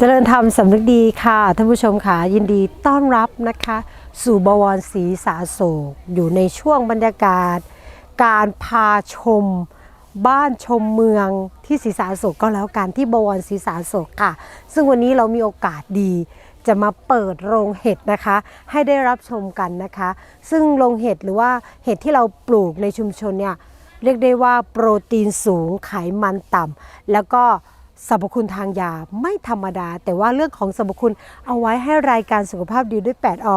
เจริญธรรมสำนึกดีค่ะท่านผู้ชมค่ะยินดีต้อนรับนะคะ สู่บวรศรีสาโศกอยู่ในช่วงบรรยากาศ การพาชมบ้านชมเมืองที่ศรีสาโศกก็แล้วกันที่บวรศรีสาโศกค่ะ ซึ่งวันนี้เรามีโอกาสดีจะมาเปิดโรงเห็ดนะคะ ให้ได้รับชมกันนะคะ ซึ่งโรงเห็ดหรือว่าเห็ดที่เราปลูกในชุมชนเนี่ยเรียกได้ว่าโปรตีนสูงไขมันต่ำแล้วก็ สรรพคุณทางยาไม่ธรรมดา แต่ว่าเรื่องของสรรพคุณเอาไว้ให้รายการสุขภาพดีด้วย 8อ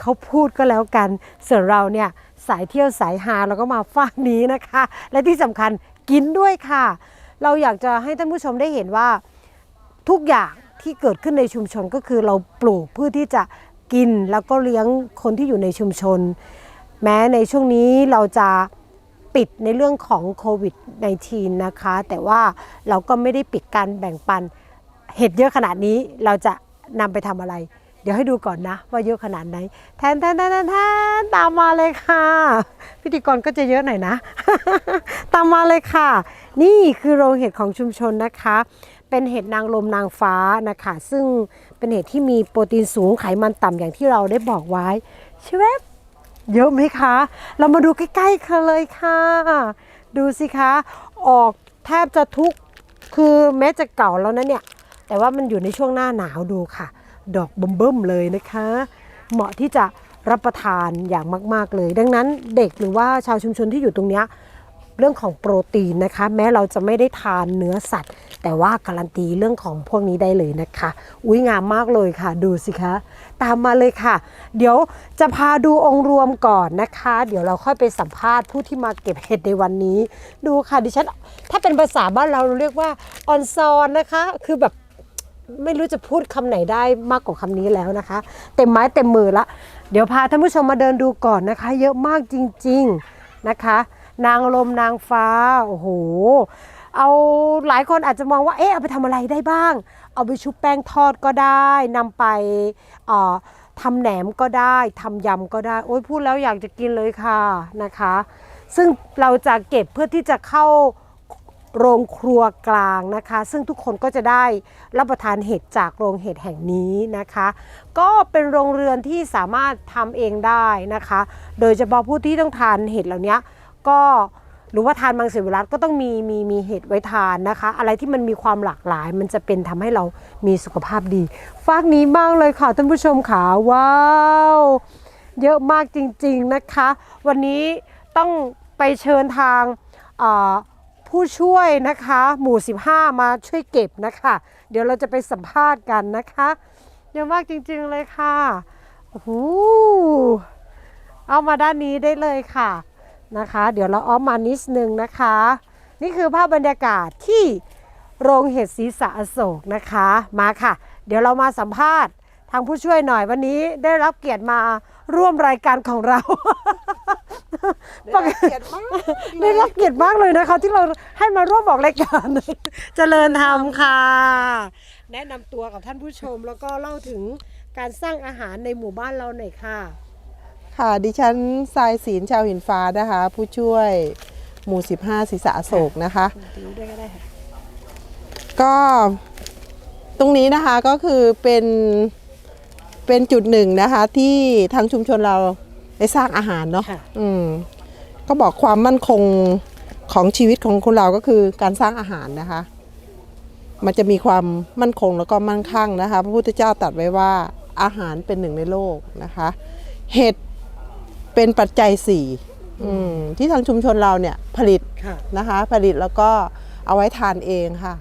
เขาพูดก็แล้วกันส่วนเราเนี่ยสายเที่ยวสายหาเราก็มาฝากนี้นะคะ และที่สำคัญกินด้วยค่ะ เราอยากจะให้ท่านผู้ชมได้เห็นว่าทุกอย่างที่เกิดขึ้นในชุมชนก็คือเราปลูกเพื่อที่จะกินแล้วก็เลี้ยงคนที่อยู่ในชุมชน แม้ในช่วงนี้เราจะ ปิดในเรื่องของโควิด -19 นะคะ แต่ว่าเราก็ไม่ได้ปิดการแบ่งปัน เห็ดเยอะขนาดนี้เราจะนำไปทำอะไร เดี๋ยวให้ดูก่อนนะ ว่าเยอะขนาดไหนแทนแทนแทนแทนแทนตามมาเลยค่ะ พิธีกรก็จะเยอะหน่อยนะ ตามมาเลยค่ะ นี่คือโรงเห็ดของชุมชนนะคะ เป็นเห็ดนางลมนางฟ้านะคะ ซึ่งเป็นเห็ดที่มีโปรตีนสูงไขมันต่ำอย่างที่เราได้บอกไว้ใช่ไหม เยอะไหมคะ เรามาดูใกล้ๆกันเลยค่ะ ดูสิคะ ออกแทบจะทุกคือแม้จะเก่าแล้วนะเนี่ย แต่ว่ามันอยู่ในช่วงหน้าหนาวดูค่ะ ดอกเบิ่มๆเลยนะคะ เหมาะที่จะรับประทานอย่างมาก ๆเลย ดังนั้นเด็กหรือว่าชาวชุมชนที่อยู่ตรงเนี้ย เรื่องของโปรตีนนะคะ แม้เราจะไม่ได้ทานเนื้อสัตว์ แต่ว่าการันตีเรื่องของพวกนี้ได้เลยนะคะ อุ้ยงามมากเลยค่ะ ดูสิคะ ตามมาเลยค่ะ เดี๋ยวจะพาดูองค์รวมก่อนนะคะ เดี๋ยวเราค่อยไปสัมภาษณ์ผู้ที่มาเก็บเห็ดในวันนี้ ดูค่ะดิฉันถ้าเป็นภาษาบ้านเราเราเรียกว่าออนซอนนะคะ คือแบบไม่รู้จะพูดคำไหนได้มากกว่าคำนี้แล้วนะคะ เต็มไม้เต็มมือละ เดี๋ยวพาท่านผู้ชมมาเดินดูก่อนนะคะ เยอะมากจริง ๆนะคะ นางลมนางฟ้าโอ้โหเอาหลายคนอาจจะมองว่าเอ๊ะเอาไปทำอะไรได้บ้าง เอาไปชุบแป้งทอดก็ได้นำไปทำแหนมก็ได้ทำยำก็ได้ โอ้ยพูดแล้วอยากจะกินเลยค่ะนะคะ ซึ่งเราจะเก็บเพื่อที่จะเข้าโรงครัวกลางนะคะ ซึ่งทุกคนก็จะได้รับประทานเห็ดจากโรงเห็ดแห่งนี้นะคะ ก็เป็นโรงเรือนที่สามารถทำเองได้นะคะ โดยเฉพาะผู้ที่ต้องทานเห็ดเหล่านี้ ก็หรือว่าทานมังสวิรัตก็ต้องมีมีมีเห็ดไว้ทานนะคะ อะไรที่มันมีความหลากหลาย มันจะเป็นทำให้เรามีสุขภาพดีฟากนี้มากเลยค่ะท่านผู้ชมค่ะว้าวเยอะมากจริงๆนะคะ วันนี้ต้องไปเชิญทางผู้ช่วยนะคะ หมู่ 15 มาช่วยเก็บนะคะ เดี๋ยวเราจะไปสัมภาษณ์กันนะคะเยอะมากจริงๆเลยค่ะโอ้โหเอามาด้านนี้ได้เลยค่ะ นะคะ เดี๋ยวเราอ้อมมานิดนึงนะคะ นี่คือภาพบรรยากาศที่โรงเห็ดศรีษะอโศกนะคะมาค่ะ เดี๋ยวเรามาสัมภาษณ์ทางผู้ช่วยหน่อยวันนี้ได้รับเกียรติมาร่วมรายการของเรา ได้รับเกียรติมากได้รับเกียรติมากเลยนะคะ ที่เราให้มาร่วมบอกรายการ เจริญธรรมค่ะ แนะนำตัวกับท่านผู้ชมแล้วก็เล่าถึงการสร้างอาหารในหมู่บ้านเราหน่อยค่ะ ค่ะดิฉันทรายศีลชาวหินฟ้านะคะ ผู้ช่วยหมู่ 15ศิษะอโศกนะคะ ดูด้วยก็ได้ค่ะ ก็ตรงนี้นะคะก็คือเป็นเป็นจุดหนึ่งนะคะ ที่ทางชุมชนเราได้สร้างอาหารเนาะค่ะ อืมก็บอกความมั่นคงของชีวิตของคนเราก็คือการสร้างอาหารนะคะ มันจะมีความมั่นคงแล้วก็มั่งคั่งนะคะ พระพุทธเจ้าตรัสไว้ว่าอาหารเป็นหนึ่งในโลกนะคะ เห็ด เป็นปัจจัยสี่อืมที่ทางชุมชนเราเนี่ยผลิตค่ะนะคะผลิตแล้วก็เอาไว้ทานเองค่ะ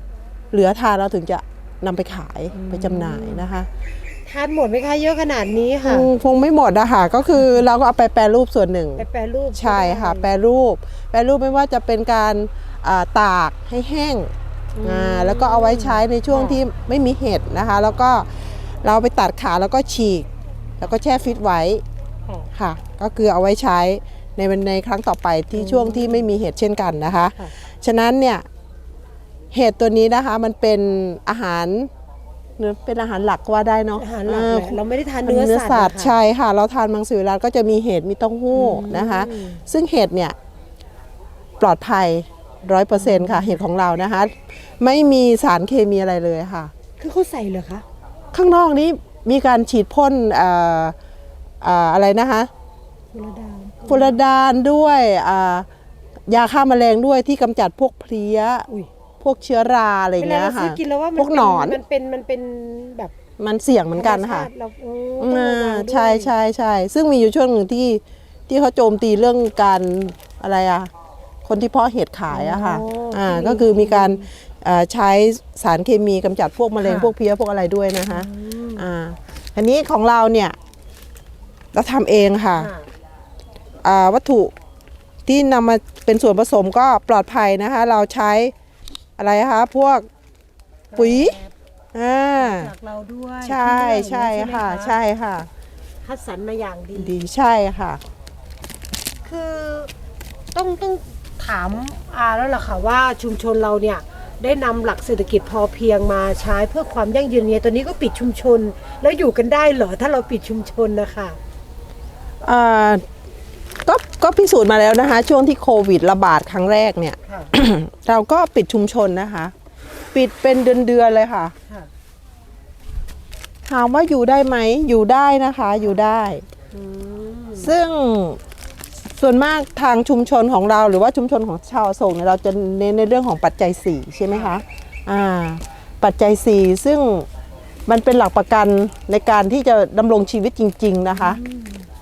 เหลือทานเราถึงจะนำไปขายไปจำหน่ายนะคะทานหมดไหมคะเยอะขนาดนี้ค่ะคงคงไม่หมดอะค่ะก็คือเราก็เอาไปแปรรูปส่วนหนึ่งไปแปรรูปใช่ค่ะ แปรก็ได้รูป แปรรูปไม่ว่าจะเป็นการอ่าตากให้แห้งอ่าแล้วก็เอาไว้ใช้ในช่วงค่ะที่ไม่มีเห็ดนะคะ แล้วก็เราไปตัดขาแล้วก็ฉีก แล้วก็แช่ฟิตไว้ ค่ะค่ะ ก็คือเอาไว้ใช้ในวันในครั้งต่อไปที่อืมช่วงที่ไม่มีเห็ดเช่นกันนะคะค่ะฉะนั้นเนี่ยเห็ดตัวนี้นะคะมันเป็นอาหารเนื้อเป็นอาหารหลักก็ว่าได้เนาะอาหารหลักเอเลอยเราไม่ได้ทานเป็นเนื้อเนื้อสัสัตตว์ว์นะคะใช่ค่ะ เราทานมังสวิรัตก็จะมีเห็ดมีเต้าหู้อืมนะคะ ซึ่งเห็ดเนี่ยปลอดภัยร้อยเปอร์เซ็นต์ค่ะ เห็ดของเรานะคะ ไม่มีสารเคมีอะไรเลยค่ะ คือเขาใส่เหรอคะ ข้างนอกนี้มีการฉีดพ่น อ่าอ่าอะไรนะคะกุลดามฟูรดานด้วยอ่ายาฆ่าแมลงด้วยที่กำจัดพวกเพลี้ยอุ้ยพวกเชื้อราอะไรอเวย่างลาเงี้ยเราซื้ค่ะอกินแล้วว่ามัพวกหนอนมันเป็นมันเป็นแบบมันเสี่ยงเหมือนกันค่ะธรรมชาติเราโอ้ต้องระอ่าวังด้วยใช่ใช่ใช่ซึ่งมีอยู่ช่วงหนึ่งที่ที่เขาโจมตีเรื่องการอะไรอะคนที่เพาะเห็ดขายอะค่ะอ๋ออ่อ่าที่ก็คือมีการอ่าใช้สารเคมีกำจัดพวกแมลงค่ะพวกเพลี้ยพวกอะไรด้วยนะคะอ่าอันนี้ของเราเนี่ย เราทำเองค่ะค่ะอ่าวัตถุที่นำมาเป็นส่วนผสมก็ปลอดภัยนะคะ เราใช้อะไรคะพวกปุ๋ยอ่าจากเราด้วยใช่ใช่ไหมค่ะ ใช่ค่ะคัดสรรมาอย่างดีดีใช่ค่ะ คือต้องต้องถามอาแล้วล่ะค่ะว่าชุมชนเราเนี่ยได้นำหลักเศรษฐกิจพอเพียงมาใช้เพื่อความยั่งยืนเนี่ยตอนนี้ก็ปิดชุมชน แล้วอยู่กันได้เหรอถ้าเราปิดชุมชนนะคะอ่า ก็ก็พิสูจน์มาแล้วนะคะ ช่วงที่โควิดระบาดครั้งแรกเนี่ย เราก็ปิดชุมชนนะคะ ปิดเป็นเดือนๆเลยค่ะ ถามว่าอยู่ได้ไหมอยู่ได้นะคะ อยู่ได้ ซึ่งส่วนมากทางชุมชนของเราหรือว่าชุมชนของชาวอโศกเนี่ยเราจะเน้นในเรื่องของปัจจัย4ใช่ไหมคะอ่าปัจจัย4ซึ่งมันเป็นหลักประกันในการที่จะดำรงชีวิตจริง ๆ นะคะ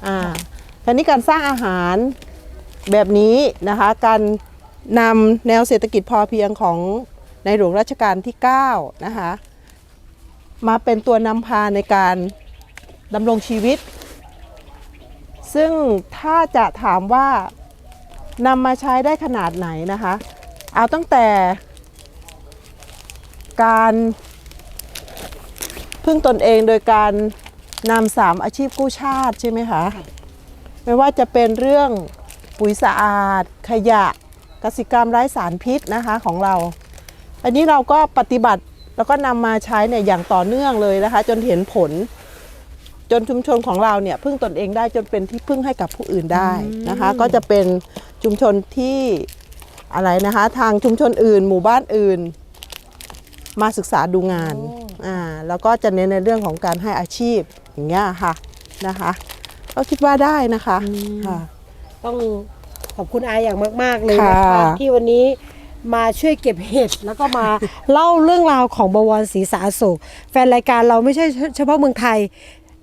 อ่าทีนี้การสร้างอาหารแบบนี้นะคะ การนำแนวเศรษฐกิจพอเพียงของในหลวงรัชกาลที่ 9 นะคะ มาเป็นตัวนำพาในการดำรงชีวิต ซึ่งถ้าจะถามว่านำมาใช้ได้ขนาดไหนนะคะ เอาตั้งแต่การพึ่งตนเองโดยการ นำสามอาชีพกู้ชาติใช่ไหมคะไม่ว่าจะเป็นเรื่องปุ๋ยสะอาด ขยะกสิกรรมไร้สารพิษนะคะของเรา อันนี้เราก็ปฏิบัติแล้วก็นำมาใช้เนี่ยอย่างต่อเนื่องเลยนะคะ จนเห็นผล จนชุมชนของเราเนี่ยพึ่งตนเองได้จนเป็นที่พึ่งให้กับผู้อื่นได้นะคะ ก็จะเป็นชุมชนที่อะไรนะคะ ทางชุมชนอื่น หมู่บ้านอื่น มาศึกษาดูงานอ่าแล้วก็จะเน้นในเรื่องของการให้อาชีพอย่างเงี้ยค่ะนะคะ ก็คิดว่าได้นะคะค่ะ ต้องขอบคุณอาอย่างมาก ๆ เลยนะคะค่ะ ที่วันนี้มาช่วยเก็บเห็ดแล้วก็มา เล่าเรื่องราวของบวรศรีสาโศกแฟนรายการเราไม่ใช่เฉพาะเมืองไทย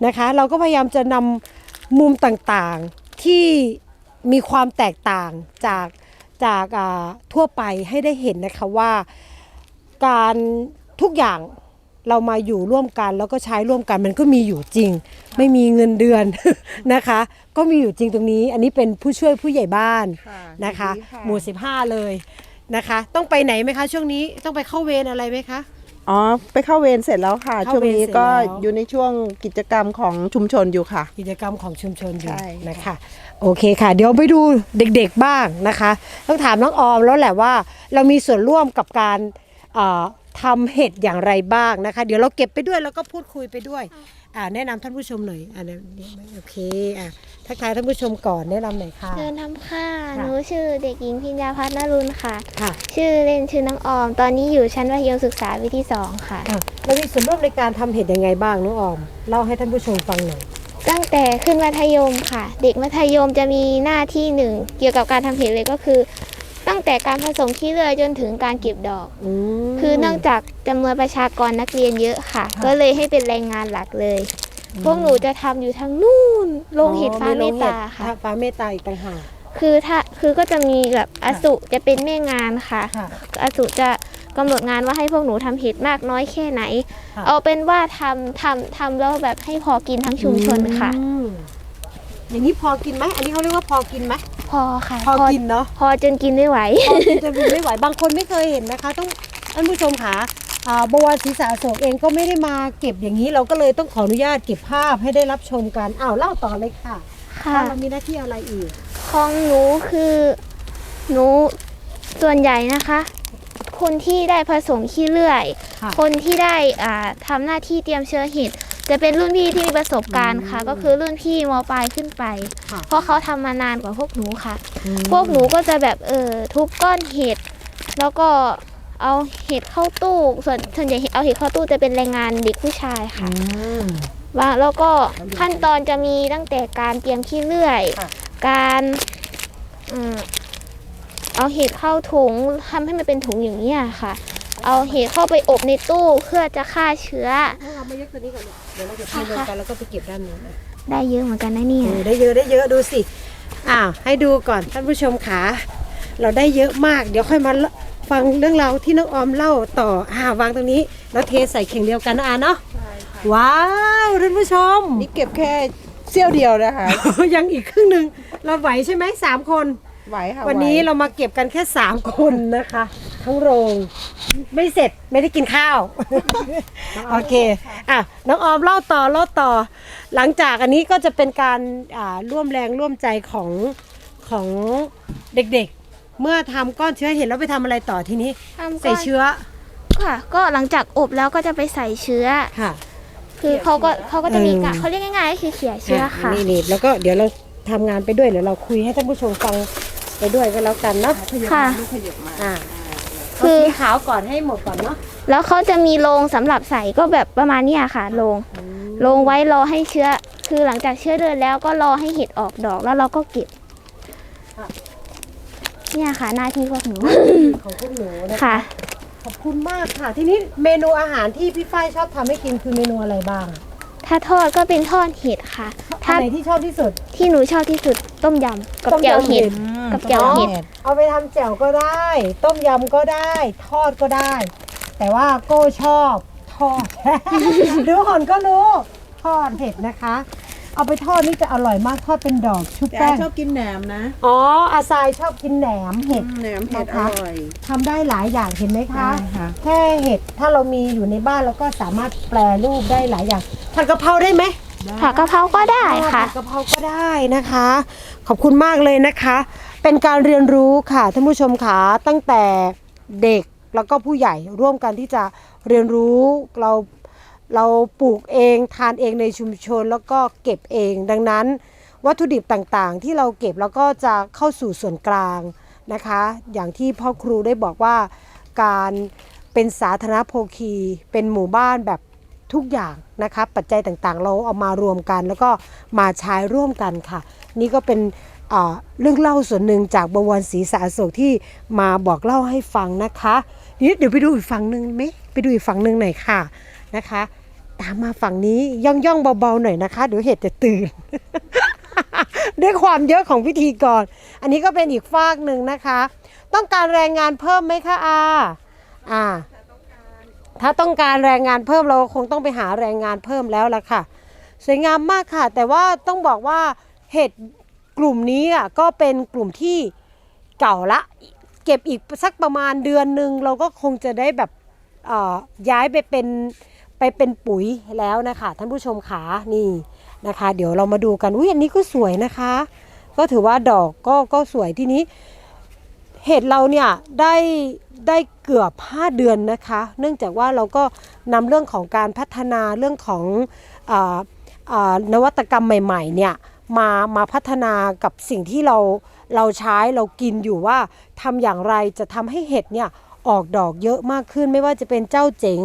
นะคะ เราก็พยายามจะนำมุมต่างๆที่มีความแตกต่างจากจากอ่าทั่วไปให้ได้เห็นนะคะว่า การทุกอย่าง เรามาอยู่ร่วมกันแล้วก็ใช้ร่วมกันมันก็มีอยู่จริง ไม่มีเงินเดือนนะคะ ก็มีอยู่จริงตรงนี้ อันนี้เป็นผู้ช่วยผู้ใหญ่บ้านค่ะนะคะดีค่ะหมู่ 15 เลยนะคะ ต้องไปไหนไหมคะ ช่วงนี้ต้องไปเข้าเวรอะไรไหมคะ อ๋อ ไปเข้าเวรเสร็จแล้วค่ะ เข้าช่วงเวรนี้เสร็จก็แล้ว อยู่ในช่วงกิจกรรมของชุมชนอยู่ค่ะ กิจกรรมของชุมชนอยู่ใช่ค่ะนะคะโอเคค่ะ เดี๋ยวไปดูเด็กๆบ้างนะคะ ต้องถามน้องออมแล้วแหละว่า เรามีส่วนร่วมกับการเอ่อ ทำเห็ดอย่างไรบ้างนะคะ เดี๋ยวเราเก็บไปด้วยแล้วก็พูดคุยไปด้วยอ่าแนะนำท่านผู้ชมหน่อยอ่าเดี๋ยวโอเคอะทักทายท่านผู้ชมก่อนแนะนำหน่อยค่ะ เชิญทำค่ะค่ะ หนูชื่อเด็กหญิงพิญญาพัฒนรุณค่ะ ค่ะ ชื่อเล่นชื่อน้องออม ตอนนี้อยู่ชั้นมัธยมศึกษาปีที่สองค่ะ ค่ะเรามีส่วนร่วมในการทำเห็ดยังไงบ้างน้องออมเล่าให้ท่านผู้ชมฟังหน่อย ตั้งแต่ขึ้นมัธยมค่ะ เด็กมัธยมจะมีหน้าที่หนึ่งเกี่ยวกับการทำเห็ดเลยก็คือ ตั้งแต่การผสมขี้เลื่อยจนถึงการเก็บดอกอืมคือเนื่องจากจำนวนประชากรนักเรียนเยอะค่ะ ค่ะ ก็เลยให้เป็นแรงงานหลักเลย พวกหนูจะทำอยู่ทางนู่นโรงเห็ดฟ้าเมตตาค่ะ อ๋อฟ้าเมตตาอีกต่างหาก คือถ้าคือก็จะมีแบบอสุจะเป็นแม่งานค่ะ ค่ะอสุจะกำหนดงานว่าให้พวกหนูทำเห็ดมากน้อยแค่ไหน ค่ะ เอาเป็นว่าทำทำทำแล้วแบบให้พอกินทั้งชุมชนค่ะ อืม อย่างนี้พอกินไหมอันนี้เขาเรียกว่าพอกินไหมพอค่ะพอกินเนาะพอจนกินไม่ไหวพอกินจะกินไม่ไหวบางคนไม่เคยเห็นนะคะ ต้องท่านผู้ชมค่ะอ่าบวรศรีสาโศกเองก็ไม่ได้มาเก็บอย่างนี้เราก็เลยต้องขออนุญาตเก็บภาพให้ได้รับชมกันอ้าวเล่าต่อเลยค่ะค่ะว่าเรามีหน้าที่อะไรอีกของหนูคือหนูส่วนใหญ่นะคะ คนที่ได้ผสมขี้เลื่อยค่ะคนที่ได้อ่าทำหน้าที่เตรียมเชื้อเห็ด จะเป็นรุ่นพี่ที่มีประสบการณ์ค่ะอืมก็คือรุ่นพี่มปลายขึ้นไป ค่ะเพราะเขาทำมานานกว่าพวกหนูค่ะ อืมพวกหนูก็จะแบบเออทุบก้อนเห็ดแล้วก็เอาเห็ดเข้าตู้ส่วนส่วนใหญ่เอาเห็ดเข้าตู้จะเป็นแรงงานเด็กผู้ชายค่ะว่าแล้วก็ขั้นตอนจะมีตั้งแต่การเตรียมขี้เลื่อย ค่ะ การอืมเอาเห็ดเข้าถุงทำให้มันเป็นถุงอย่างนี้ยค่ะ เอาเห็ดเข้าไปอบในตู้เพื่อจะฆ่าเชื้อเอามายกตัวนี้ก่อนลูกเดี๋ยวเราจะเทรวมกันแล้วก็ไปเก็บด้านนู้นนะได้เยอะเหมือนกันนะเนี่ย เออได้เยอะได้เยอะดูสิอ้าวให้ดูก่อนท่านผู้ชมขาเราได้เยอะมากเดี๋ยวค่อยมาฟังเรื่องราวที่น้องออมเล่าต่ออ่าวางตรงนี้แล้วเทใส่เข่งเดียวกันนะอาเนาะว้าวท่านผู้ชม นี่เก็บแค่เสี้ยวเดียวนะคะ ยังอีกครึ่งหนึ่งเราไหวใช่ไหมสามคน ไหวค่ะวันนี้ไหเรามาเก็บกันแค่สามคนนะคะ ทั้งโรง ไม่เสร็จไม่ได้กินข้าว โอเคอะน้องออมเล่าต่อเล่าต่อ หลังจากอันนี้ก็จะเป็นการอ่าร่วมแรงร่วมใจของของเด็กๆ เมื่อทำก้อนเชื้อเห็นแล้วไปทำอะไรต่อทีนี้ ทำใส่ก็เชื้อค่ะ ก็หลังจากอบแล้วก็จะไปใส่เชื้อ ค่ะ คือเขาก็เขาก็จะมีกะเออเขาเรียกง่ายๆก็คือเขี่ยเชื้อค่ะ นี่นี่แล้วก็เดี๋ยวเรา ทำงานไปด้วยเดี๋ยวเราคุยให้ท่านผู้ชมฟังไปด้วยก็แล้วกันเนาะค่ะ ขยับมาอ่าคืคืออสีขาวก่อนให้หมดก่อนเนาะแล้วเขาจะมีโรงสำหรับใส่ก็แบบประมาณเนี้ยค่ะโรงโรงไว้รอให้เชื้อ คือหลังจากเชื้อเดินแล้วก็รอให้เห็ดออกดอกแล้วเราก็เก็บ เนี่ยค่ะหน้าที่พวกหนู ของพวกหนูนะคะค่ะ ขอบคุณมากค่ะ ทีนี้เมนูอาหารที่พี่ฝ้ายชอบทำให้กินคือเมนูอะไรบ้าง ถ้าทอดก็เป็นทอดเห็ดค่ะ อัถ้านไหนที่ชอบที่สุด ที่หนูชอบที่สุดต้มยำกับต้มยำ แจ่วเห็ดเห็ดกับแจ่วเห็ด เอาไปทำแจ่วก็ได้ ต้มยำก็ได้ ทอดก็ได้ แต่ว่าโก้ชอบทอดดูหอนก็รู้ทอดเห็ดนะคะ เอาไปทอดนี่จะอร่อยมากทอดเป็นดอกชุบแต่แป้งชอบกินแหนมนะอ๋ออาซายชอบกินแหนมเห็ด แหนมเห็ดนะอคะร่อย ทำได้หลายอย่างเห็นไหมคะใช่ค่ะ แค่เห็ดถ้าเรามีอยู่ในบ้านเราก็สามารถแปลรูปได้หลายอย่างผัดกะเพราได้ไหมผักกะเพราก็ได้ค่ะ ผัดกะเพราก็ได้นะคะ ขอบคุณมากเลยนะคะ เป็นการเรียนรู้ค่ะท่านผู้ชมค่ะตั้งแต่เด็กแล้วก็ผู้ใหญ่ร่วมกันที่จะเรียนรู้เรา เราปลูกเองทานเองในชุมชนแล้วก็เก็บเอง ดังนั้น วัตถุดิบต่างๆ ที่เราเก็บแล้วก็จะเข้าสู่ส่วนกลางนะคะ อย่างที่พ่อครูได้บอกว่าการเป็นสาธารณโภคี เป็นหมู่บ้านแบบทุกอย่างนะคะปัจจัยต่างๆ เราเอามารวมกัน แล้วก็มาใช้ร่วมกันค่ะ นี่ก็เป็นเรื่องเล่าส่วนหนึ่งจากบวรศรีสาโศกที่มาบอกเล่าให้ฟังนะคะนี่เดี๋ยวไปดูอีกฝั่งหนึ่งไหมไปดูอีกฝั่งหนึ่งหน่อยค่ะนะคะ ตามมาฝั่งนี้ย่องย่องๆเบาๆหน่อยนะคะ เดี๋ยวเห็ดจะตื่น ด้วยความเยอะของพิธีกร อันนี้ก็เป็นอีกฝากหนึ่งนะคะ ต้องการแรงงานเพิ่มไหมคะอาอ่า ถ้าต้องการแรงงานเพิ่มเราคงต้องไปหาแรงงานเพิ่มแล้วล่ะค่ะ สวยงามมากค่ะ แต่ว่าต้องบอกว่าเห็ดกลุ่มนี้อะก็เป็นกลุ่มที่เก่าละ เก็บอีกสักประมาณเดือนหนึ่งเราก็คงจะได้แบบย้ายไปเป็น ไปเป็นปุ๋ยแล้วนะคะท่านผู้ชมขานี่นะคะ เดี๋ยวเรามาดูกันอุ้ยอันนี้ก็สวยนะคะ ก็ถือว่าดอกก็ก็สวยที่นี้ เห็ดเราเนี่ยได้ได้เกือบ 5 เดือนนะคะ เนื่องจากว่าเราก็นำเรื่องของการพัฒนาเรื่องของอาอ่านวัตกรรมใหม่ๆเนี่ยมามาพัฒนากับสิ่งที่เราเราใช้เรากินอยู่ว่าทำอย่างไรจะทำให้เห็ดเนี่ย ออกดอกเยอะมากขึ้น ไม่ว่าจะเป็นเจ้าเจ๋ง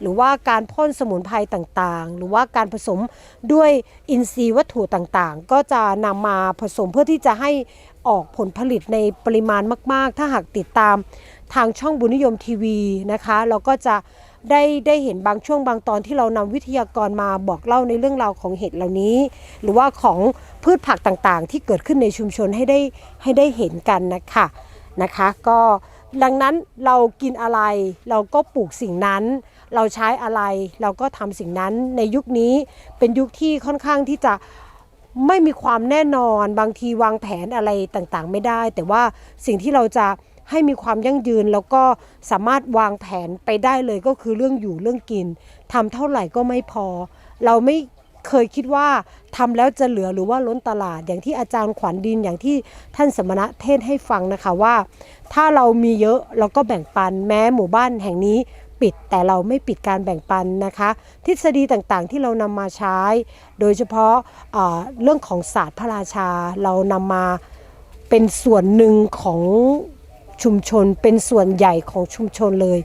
หรือว่าการพ่นสมุนไพรต่างๆ หรือว่าการผสมด้วยอินทรีย์วัตถุต่างๆ ก็จะนำมาผสมเพื่อที่จะให้ออกผลผลิตในปริมาณมาก ๆ ถ้าหากติดตามทางช่องบุญนิยมทีวีนะคะ เราก็จะได้ได้เห็นบางช่วงบางตอนที่เรานำวิทยากรมาบอกเล่าในเรื่องราวของเห็ดเหล่านี้ หรือว่าของพืชผักต่างๆ ที่เกิดขึ้นในชุมชนให้ได้ให้ได้เห็นกันนะคะนะคะ ก็ ดังนั้นเรากินอะไรเราก็ปลูกสิ่งนั้น เราใช้อะไรเราก็ทำสิ่งนั้นในยุคนี้เป็นยุคที่ค่อนข้างที่จะไม่มีความแน่นอนบางทีวางแผนอะไรต่างๆ ไม่ได้ แต่ว่าสิ่งที่เราจะให้มีความยั่งยืนแล้วก็สามารถวางแผนไปได้เลยก็คือเรื่องอยู่เรื่องกินทำเท่าไหร่ก็ไม่พอ เราไม่ เคยคิดว่าทำแล้วจะเหลือหรือว่าล้นตลาด อย่างที่อาจารย์ขวัญดินอย่างที่ท่านสมณะเทศให้ฟังนะคะว่า ถ้าเรามีเยอะเราก็แบ่งปันแม้หมู่บ้านแห่งนี้ปิดแต่เราไม่ปิดการแบ่งปันนะคะ ทฤษฎีต่างๆที่เรานำมาใช้ โดยเฉพาะเรื่องของศาสตร์พระราชา เรานำมาเป็นส่วนหนึ่งของชุมชน เป็นส่วนใหญ่ของชุมชนเลย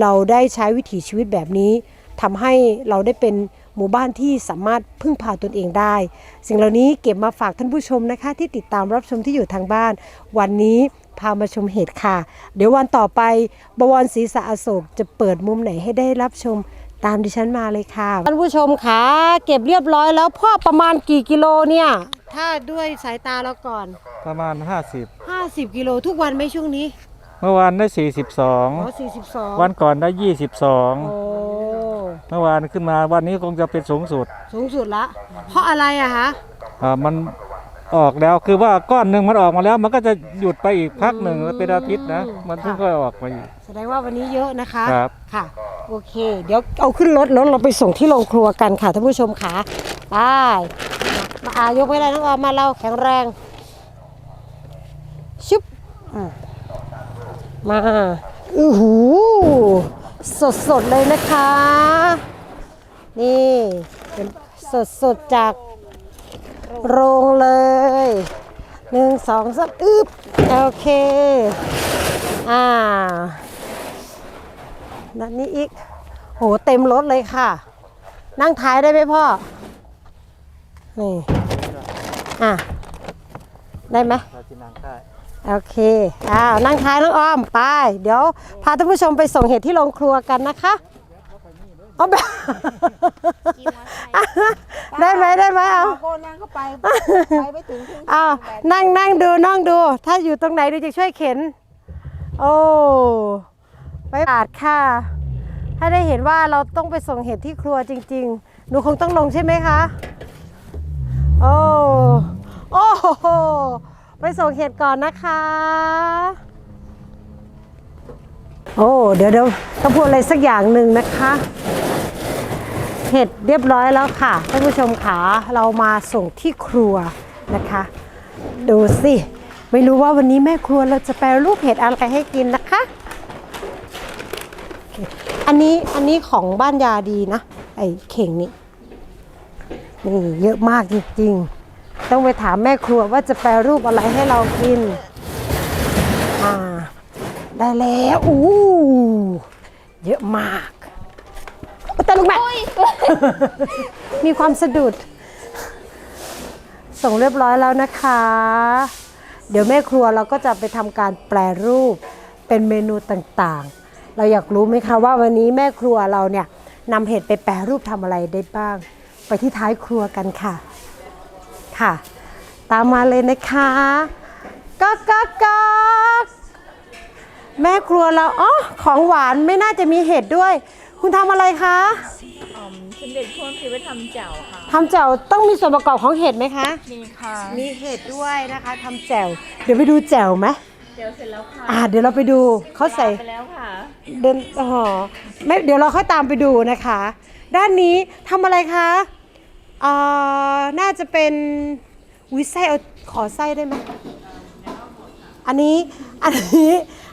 เราได้ใช้วิถีชีวิตแบบนี้ทำให้เราได้เป็น หมู่บ้านที่สามารถพึ่งพาตนเองได้ สิ่งเหล่านี้เก็บมาฝากท่านผู้ชมนะคะ ที่ติดตามรับชมที่อยู่ทางบ้าน วันนี้พามาชมเห็ดค่ะ เดี๋ยววันต่อไปบวรศรีสะอโศกจะเปิดมุมไหนให้ได้รับชมตามดิฉันมาเลยค่ะท่านผู้ชมคะเก็บเรียบร้อยแล้วพ่อประมาณกี่กิโลเนี่ย ถ้าด้วยสายตาเราก่อน ประมาณ 50 50 กิโลทุกวันไหมช่วงนี้ เมื่อวานได้ อ๋อ42 42วันก่อนได้โอ้22 เมื่อวานขึ้นมาวันนี้คงจะเป็นสูงสุดสูงสุดละ เพราะอะไรอะคะอ่ามันออกแล้วคือว่าก้อนหนึ่งมันออกมาแล้ว มันก็จะหยุดไปอีกพักหนึ่งเป็นอาทิตย์นะ มันเพิ่งค่อยออกมาอีก แสดงว่าวันนี้เยอะนะคะครับ ค่ะ โอเค เดี๋ยวเอาขึ้นรถแล้วเราไปส่งที่โรงครัวกันค่ะท่านผู้ชมค่ะไปมาอายกไม่ได้น้องออมมาเราแข็งแรงชุบอะมาอือหู สดสดๆเลยนะคะ นี่เป็นสดสดๆจากโรงเลยหนึ่งสองสามอึบโอเค อ่าด้านนี้อีกโหเต็มรถเลยค่ะ นั่งท้ายได้ไหมพ่อ นี่ อะ ได้ไหม โอเค อ้าว นั่งท้ายน้องอ้อม ไป เดี๋ยว พาท่านผู้ชมไปส่งเห็ดที่โรงครัวกันนะคะเอาแบบได้ไหมได้ไหมเอาโกนั่งเข้าไป ไปไม่ถึงที่อ้าวนั่งนั่งดูนั่งดู ถ้าอยู่ตรงไหนดูจะช่วยเข็น โอ้ไปบาดค่ะ ถ้าได้เห็นว่าเราต้องไปส่งเห็ดที่ครัวจริง ๆ หนูคงต้องลงใช่ไหมคะ โอ้ โอ้โห ไปส่งเห็ดก่อนนะคะ โอ้เดี๋ยวเดี๋ยวต้องพูดอะไรสักอย่างหนึ่งนะคะเห็ดเรียบร้อยแล้วค่ะท่านผู้ชมขาเรามาส่งที่ครัวนะคะ ดูสิไม่รู้ว่าวันนี้แม่ครัวเราจะแปรรูปเห็ดอะไรให้กินนะคะ อันนี้อันนี้ของบ้านยาดีนะ ไอ้เข่งนี่นี่เยอะมากจริงๆ ต้องไปถามแม่ครัวว่าจะแปรรูปอะไรให้เรากิน อ่า ได้แล้วอู้เยอะมากอุ๊ยแต่ลูกแม่มีความสะดุด ส่งเรียบร้อยแล้วนะคะ เดี๋ยวแม่ครัวเราก็จะไปทำการแปรรูปเป็นเมนูต่างๆ เราอยากรู้ไหมคะว่าวันนี้แม่ครัวเราเนี่ยนำเห็ดไปแปรรูปทำอะไรได้บ้าง ไปที่ท้ายครัวกันค่ะ ค่ะ ตามมาเลยนะคะก๊อกก๊อกก๊อกแม่ครัวเราอ๋อของหวานไม่น่าจะมีเห็ดด้วย คุณทำอะไรคะอืมสมเด็จพ่อคือไว้ทำแจ่วค่ะทำแจ่วต้องมีส่วนประกอบของเห็ดไหมคะมีค่ะมีเห็ดด้วยนะคะทำแจ่วเดี๋ยวไปดูแจ่วไหมแจ่วเสร็จแล้วค่ะอ่าเดี๋ยวเราไปดูเขาใส่ ไปแล้วค่ะ เดินอ๋อไม่เดี๋ยวเราค่อยตามไปดูนะคะ ด้านนี้ทำอะไรคะ อ่าน่าจะเป็นวิไส้เอาขอไส้ได้ไหมอันนี้อันนี้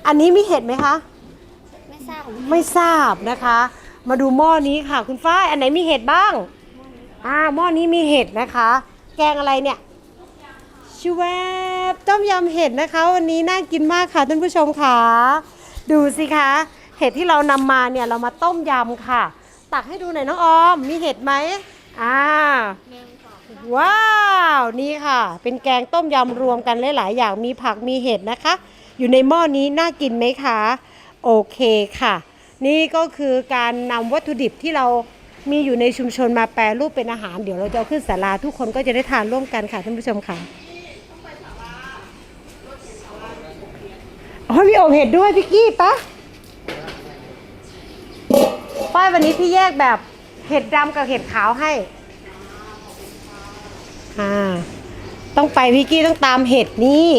อันนี้มีเห็ดไหมคะ ไม่ทราบไม่ทราบนะคะ มาดูหม้อนี้ค่ะ คุณฝ้ายอันไหนมีเห็ดบ้างอ่าหม้อนี้มีเห็ดนะคะ แกงอะไรเนี่ยชูแวบต้มยำเห็ดนะคะ วันนี้น่ากินมากค่ะท่านผู้ชมค่ะดูสิคะเห็ดที่เรานำมาเนี่ยเรามาต้มยำค่ะ ตักให้ดูหน่อยน้องออม มีเห็ดไหม อ่าว้าวนี่ค่ะ เป็นแกงต้มยำรวมกันหลายๆอย่างมีผักมีเห็ดนะคะ อยู่ในหม้อนี้น่ากินไหมคะโอเคค่ะ นี่ก็คือการนำวัตถุดิบที่เรามีอยู่ในชุมชนมาแปรรูปเป็นอาหาร เดี๋ยวเราจะขึ้นศาลาทุกคนก็จะได้ทานร่วมกันค่ะท่านผู้ชมค่ะโอ๋อมีอบเห็ดด้วยพี่กี้ปะป้ายวันนี้พี่แยกแบบ เห็ดดำกับเห็ดขาวให้อ่าต้องไปพี่กี้ต้องตามเห็ดนี่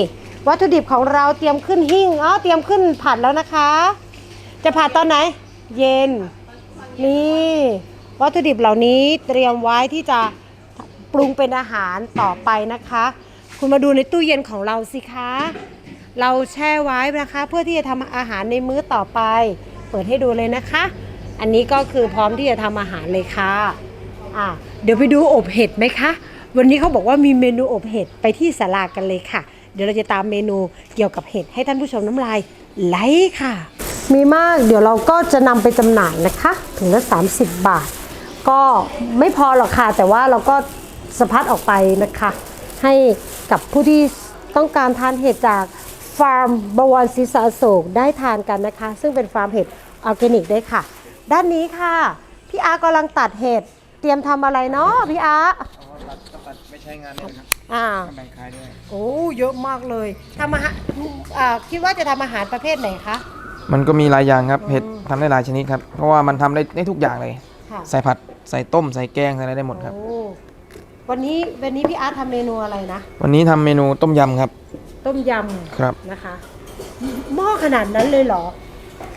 วัตถุดิบของเราเตรียมขึ้นหิ้งอ๋อเตรียมขึ้นผัดแล้วนะคะ จะผัดตอนไหน เย็น นี่วัตถุดิบเหล่านี้เตรียมไว้ที่จะปรุงเป็นอาหารต่อไปนะคะ คุณมาดูในตู้เย็นของเราสิคะ เราแช่ไว้นะคะ เพื่อที่จะทำอาหารในมื้อต่อไป เปิดให้ดูเลยนะคะ อันนี้ก็คือพร้อมที่จะทำอาหารเลยค่ะอะเดี๋ยวไปดูอบเห็ดไหมคะ วันนี้เขาบอกว่ามีเมนูอบเห็ดไปที่ศาลากันเลยค่ะ เดี๋ยวเราจะตามเมนูเกี่ยวกับเห็ดให้ท่านผู้ชมน้ำลายไลค์ค่ะ มีมากเดี๋ยวเราก็จะนำไปจำหน่ายนะคะถึงละ30 บาท ก็ไม่พอหรอกค่ะ แต่ว่าเราก็สะพัดออกไปนะคะ ให้กับผู้ที่ต้องการทานเห็ดจากฟาร์มบวรศรีสาโศกได้ทานกันนะคะ ซึ่งเป็นฟาร์มเห็ดออร์แกนิกได้ค่ะ ด้านนี้ค่ะ พี่อาร์กำลังตัดเห็ด เตรียมทำอะไรเนาะพี่อาร์ไม่ใช้งานเลยครับอ่าแบ่งขายด้วยโอ้เยอะมากเลยทำอาหารอ่าคิดว่าจะทำอาหารประเภทไหนคะ มันก็มีหลายอย่างครับเห็ดทำได้หลายชนิดครับ เพราะว่ามันทำได้ได้ทุกอย่างเลย ค่ะ ใส่ผัดใส่ต้มใส่แกงใส่อะไรได้หมดครับ โอ้วันนี้วันนี้พี่อาร์ตทำเมนูอะไรนะ วันนี้ทำเมนูต้มยำครับ ต้มยครับำนะคะหม้อขนาดนั้นเลยเหรอ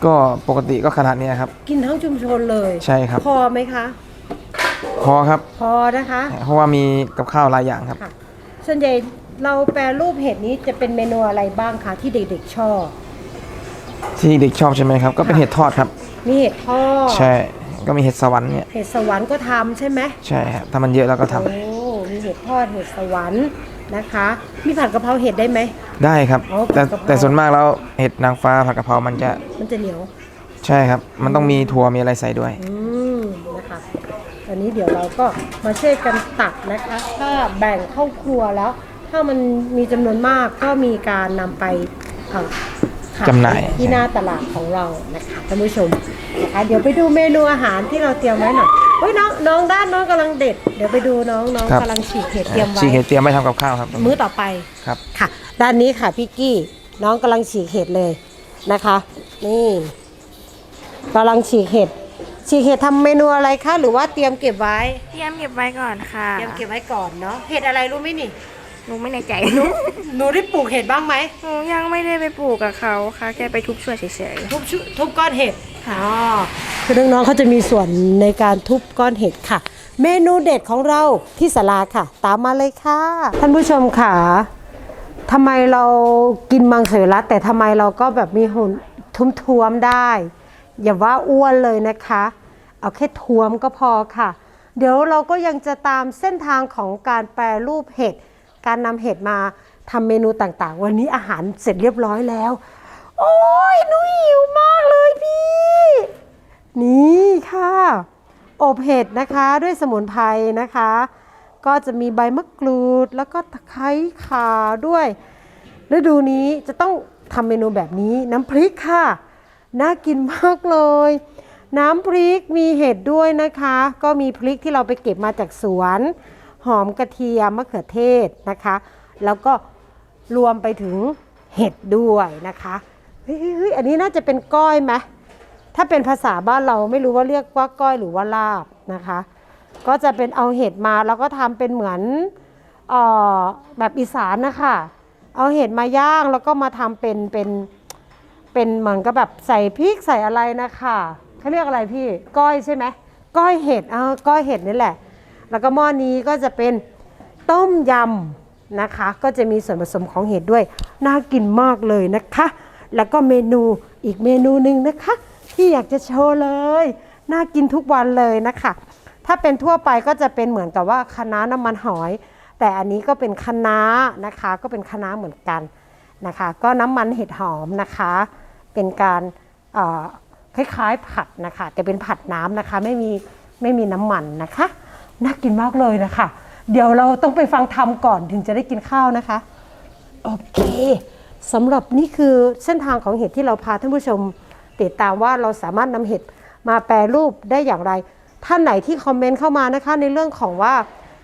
ก็ปกติก็ขนาดนี้ครับ กินทั้งชุมชนเลยใช่ครับ พอไหมคะ พอครับ พอนะคะ เพราะว่ามีกับข้าวหลายอย่างครับ ค่ะ ส่วนใหญ่เราแปรรูปเห็ดนี้จะเป็นเมนูอะไรบ้างคะที่เด็กๆชอบ ที่เด็กชอบใช่ไหมครับ ก็เป็นค่ะ เห็ดทอดครับ มีเห็ดทอดใช่ก็มีเห็ดสวรรค์เนี่ยเห็ดสวรรค์ก็ทำใช่ไหมใช่ครับถ้ามันเยอะเราก็ทำโอ้มีเห็ดทอดเห็ดสวรรค์นะคะ มีผัดกะเพราเห็ดได้ไหม ได้ครับ อ๋อแต่ผัดกะเพรา แต่ส่วนมากแล้วเห็ดนางฟ้าผัดกะเพรามันจะมันจะเหนียว ใช่ครับ มันต้องมีถั่วมีอะไรใส่ด้วย อืมนะคะตอนนี้เดี๋ยวเราก็มาช่วยกันตัดนะคะ ถ้าแบ่งเข้าครัวแล้ว ถ้ามันมีจำนวนมากก็มีการนำไปเอ่อขจำหน่าย ที่หน้าตลาดของเรานะคะท่านผู้ชมนะคะเดี๋ยวไปดูเมนูอาหารที่เราเตรียมไว้หน่อย เฮ้ยน้องน้องด้านน้องกำลังเด็ด เดี๋ยวไปดูน้องน้องครับ กำลังฉีกเห็ดเตรียมไว้ชีเห็ดเตรียมไว้ทำกับข้าวครับมื้อต่อไปครับ ค่ะ ด้านนี้ค่ะพี่กี้น้องกำลังฉีกเห็ดเลยนะคะ นี่กำลังฉีกเห็ดฉีกเห็ดทำเมนูอะไรคะหรือว่าเตรียมเก็บไว้ เตรียมเก็บไว้ก่อนค่ะเตรียมเก็บไว้ก่อนเนาะเห็ดอะไรรู้ไหมนี่หนูไม่แน่ใจหนูได้ปลูกเห็ดบ้างไหมหนูยังไม่ได้ไปปลูกกับเขาค่ะ แค่ไปทุบช่วยเฉยทุบชุทุบก้อนเห็ด อ๋อคือน้องๆเขาจะมีส่วนในการทุบก้อนเห็ดค่ะ เมนูเด็ดของเราที่ศาลาค่ะ ตามมาเลยค่ะ ท่านผู้ชมค่ะทำไมเรากินมังสวิรัตแต่ทำไมเราก็แบบมีหุ่นทุ้มๆได้ อย่าว่าอ้วนเลยนะคะ เอาแค่ท้วมก็พอค่ะ เดี๋ยวเราก็ยังจะตามเส้นทางของการแปรรูปเห็ดการนำเห็ดมาทำเมนูต่างๆ วันนี้อาหารเสร็จเรียบร้อยแล้ว โอ้ยหนูหิวมากเลยพี่ นี่ค่ะ อบเห็ดนะคะด้วยสมุนไพรนะคะ ก็จะมีใบมะกรูดแล้วก็ตะไคร้ข่าด้วยฤดูนี้จะต้องทำเมนูแบบนี้น้ำพริกค่ะ น่ากินมากเลย น้ำพริกมีเห็ดด้วยนะคะ ก็มีพริกที่เราไปเก็บมาจากสวน หอมกระเทียมมะเขือเทศนะคะ แล้วก็รวมไปถึงเห็ดด้วยนะคะ เฮ้ยเฮ้ยอันนี้น่าจะเป็นก้อยไหมถ้าเป็นภาษาบ้านเราไม่รู้ว่าเรียกว่าก้อยหรือว่าลาบนะคะ ก็จะเป็นเอาเห็ดมาแล้วก็ทำเป็นเหมือนออแบบอีสานนะคะเอาเห็ดมาย่างแล้วก็มาทำเป็นเป็นเป็นเหมือนกับแบบใส่พริกใส่อะไรนะคะเขาเรียกอะไรพี่ก้อยใช่ไหมก้อยเห็ดเออก้อยเห็ดนี่แหละ แล้วก็หม้อนี้ก็จะเป็นต้มยำนะคะ ก็จะมีส่วนผสมของเห็ดด้วย น่ากินมากเลยนะคะ แล้วก็เมนูอีกเมนูหนึ่งนะคะ ที่อยากจะโชว์เลย น่ากินทุกวันเลยนะคะ ถ้าเป็นทั่วไปก็จะเป็นเหมือนกับว่าคะน้าน้ำมันหอย แต่อันนี้ก็เป็นคะน้านะคะ ก็เป็นคะน้าเหมือนกันนะคะ ก็น้ำมันเห็ดหอมนะคะ เป็นการคล้ายๆผัดนะคะ แต่เป็นผัดน้ำนะคะไม่มีไม่มีน้ำมันนะคะ น่ากินมากเลยนะคะ เดี๋ยวเราต้องไปฟังทำก่อนถึงจะได้กินข้าวนะคะ โอเค สำหรับนี่คือเส้นทางของเห็ดที่เราพาท่านผู้ชม ติดตามว่าเราสามารถนำเห็ดมาแปรรูปได้อย่างไร ท่านไหนที่คอมเมนต์เข้ามานะคะ ในเรื่องของว่า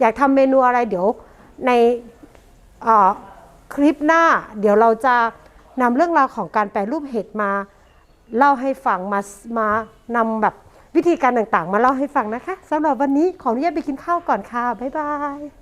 อยากทำเมนูอะไรเดี๋ยวในคลิปหน้า เดี๋ยวเราจะนำเรื่องราวของการแปรรูปเห็ดมาเล่าให้ฟังมามานำแบบวิธีการต่างๆ มาเล่าให้ฟังนะคะสำหรับวันนี้ขออนุญาตไปกินข้าวก่อนค่ะ บ๊ายบาย